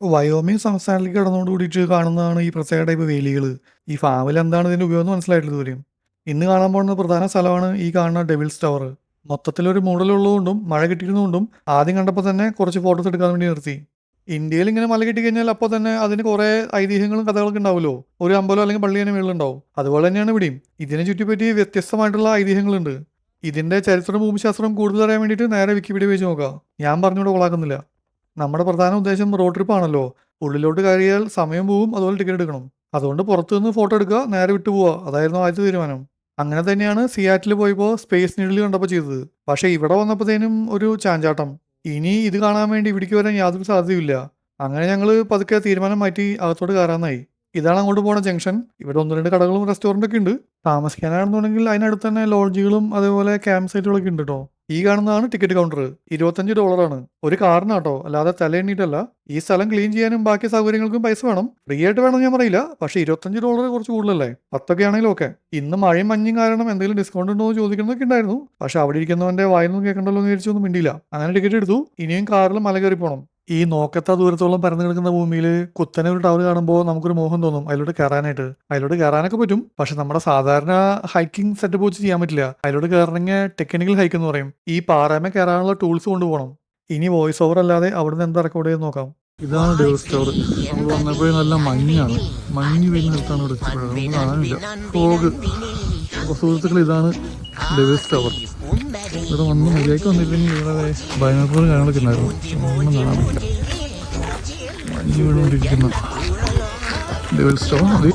Wyoming സംസ്ഥാനത്തിലേക്ക് കടന്നുകൊണ്ട് കൂടിയിട്ട് കാണുന്നതാണ് ഈ പ്രത്യേക ടൈപ്പ് വേലികൾ ഈ ഫാമിൽ എന്താണ് ഇതിന്റെ ഉപയോഗം എന്ന് മനസ്സിലായിട്ടില്ല ഇതുവരെയും. ഇന്ന് കാണാൻ പോകുന്ന പ്രധാന സ്ഥലമാണ് ഈ കാണുന്ന ഡെവിൾസ് ടവർ മൊത്തത്തിലൊരു മൂടലുള്ളതുകൊണ്ടും മഴ കിട്ടിയിരുന്നതുകൊണ്ടും ആദ്യം കണ്ടപ്പോൾ തന്നെ കുറച്ച് ഫോട്ടോസ് എടുക്കാൻ വേണ്ടി നിർത്തി. ഇന്ത്യയിൽ ഇങ്ങനെ മല കിട്ടി കഴിഞ്ഞാൽ അപ്പോൾ തന്നെ അതിന് കുറേ ഐതിഹ്യങ്ങളും കഥകളൊക്കെ ഉണ്ടാവുമല്ലോ. ഒരു അമ്പലം അല്ലെങ്കിൽ പള്ളി തന്നെ മേളിലുണ്ടാവും അതുപോലെ തന്നെയാണ് ഇവിടെയും. ഇതിനെ ചുറ്റിപ്പറ്റി വ്യത്യസ്തമായിട്ടുള്ള ഐതിഹ്യങ്ങളുണ്ട്. ഇതിന്റെ ചരിത്രവും ഭൂമിശാസ്ത്രം കൂടുതൽ അറിയാൻ വേണ്ടിയിട്ട് നേരെ വിക്കിപീഡിയ പേജ് നോക്കാം. ഞാൻ പറഞ്ഞുകൊണ്ട് കൊളാക്കുന്നില്ല. നമ്മുടെ പ്രധാന ഉദ്ദേശം റോഡ് ട്രിപ്പ് ആണല്ലോ. ഉള്ളിലോട്ട് കയറിയാൽ സമയം പോവും അതുപോലെ ടിക്കറ്റ് എടുക്കണം. അതുകൊണ്ട് പുറത്തുനിന്ന് ഫോട്ടോ എടുക്കുക നേരെ വിട്ടു പോവുക. അതായിരുന്നു ആദ്യത്തെ തീരുമാനം. അങ്ങനെ തന്നെയാണ് സിയാറ്റിൽ പോയപ്പോൾ സ്പേസ് നീഡിൽ കണ്ടപ്പോൾ ചെയ്തത്. പക്ഷേ ഇവിടെ വന്നപ്പോഴത്തേനും ഒരു ചാഞ്ചാട്ടം. ഇനി ഇത് കാണാൻ വേണ്ടി ഇവിടേക്ക് വരാൻ യാതൊരു സാധ്യതയില്ല അങ്ങനെ ഞങ്ങൾ പതുക്കെ തീരുമാനം മാറ്റി അകത്തോട്ട് കയറാനായി. ഇതാണ് അങ്ങോട്ട് പോണ ജംഗ്ഷൻ. ഇവിടെ ഒന്ന് രണ്ട് കടകളും റെസ്റ്റോറന്റ് ഒക്കെ ഉണ്ട്. താമസിക്കാനാണെന്നുണ്ടെങ്കിൽ അതിനടുത്ത് തന്നെ ലോഡ്ജുകളും അതേപോലെ ക്യാമ്പ് സൈറ്റുകളൊക്കെ ഉണ്ട് കേട്ടോ ഈ കാണുന്നതാണ് ടിക്കറ്റ് കൗണ്ടർ ഇരുപത്തഞ്ച് ഡോളറാണ്. ഒരു കാറിനാട്ടോ. അല്ലാതെ തല തലയെണ്ണീട്ടല്ല ഈ സ്ഥലം ക്ലീൻ ചെയ്യാനും ബാക്കി സൗകര്യങ്ങൾക്കും പൈസ വേണം. ഫ്രീ ആയിട്ട് വേണം ഞാൻ പറയില്ല. പക്ഷേ ഇരുപത്തഞ്ച് ഡോളർ കുറച്ച് കൂടുതലല്ലേ? പത്തൊക്കെ ആണെങ്കിലും ഓക്കെ ഇന്ന് മഴയും മഞ്ഞും കാരണം എന്തെങ്കിലും ഡിസ്കൗണ്ട് ഉണ്ടോ എന്ന് ചോദിക്കുന്നതൊക്കെ ഉണ്ടായിരുന്നു. പക്ഷെ അവിടെ ഇരിക്കുന്നവന്റെ വായൊന്നും കേൾക്കണ്ടല്ലോ എന്ന് വിചാരിച്ചൊന്നും മിണ്ടിയില്ല. അങ്ങനെ ടിക്കറ്റ് എടുത്തു. ഇനിയും കാറിൽ മല കയറി പോകണം ഈ നോക്കത്ത ദൂരത്തോളം പരന്നു കിടക്കുന്ന ഭൂമിയിൽ കുത്തനെ ഒരു ടവർ കാണുമ്പോൾ നമുക്കൊരു മോഹം തോന്നും. അതിലോട്ട് കയറാനായിട്ട്. അതിലോട്ട് കയറാനൊക്കെ പറ്റും. പക്ഷെ നമ്മുടെ സാധാരണ ഹൈക്കിംഗ് സെറ്റപ്പ് വെച്ച് ചെയ്യാൻ പറ്റില്ല. അതിലോട്ട് കയറണമെങ്കിൽ ടെക്നിക്കൽ ഹൈക്ക് എന്ന് പറയും. ഈ പാറമേ കയറാനുള്ള ടൂൾസ് കൊണ്ടുപോകണം. ഇനി വോയിസ് ഓവർ അല്ലാതെ അവിടുന്ന് എന്താ റെക്കോർഡ് ചെയ്ത് നോക്കാം? ഇതാണ് നമ്മൾ നല്ല മഞ്ഞാണ്. മഞ്ഞ് വീഴുന്ന കാണാനില്ല സുഹൃത്തുക്കൾ ഇതാണ് ഡേവസ് ടവർ ഇവിടെ വന്ന് മര്യാദയ്ക്ക് വന്നില്ലെങ്കിൽ ഇവിടെ ബൈനോക്കുകളും കാര്യങ്ങളൊക്കെ ഉണ്ടായിരുന്നു. ഒന്നും കാണാൻ പറ്റില്ല. ടവർ അത്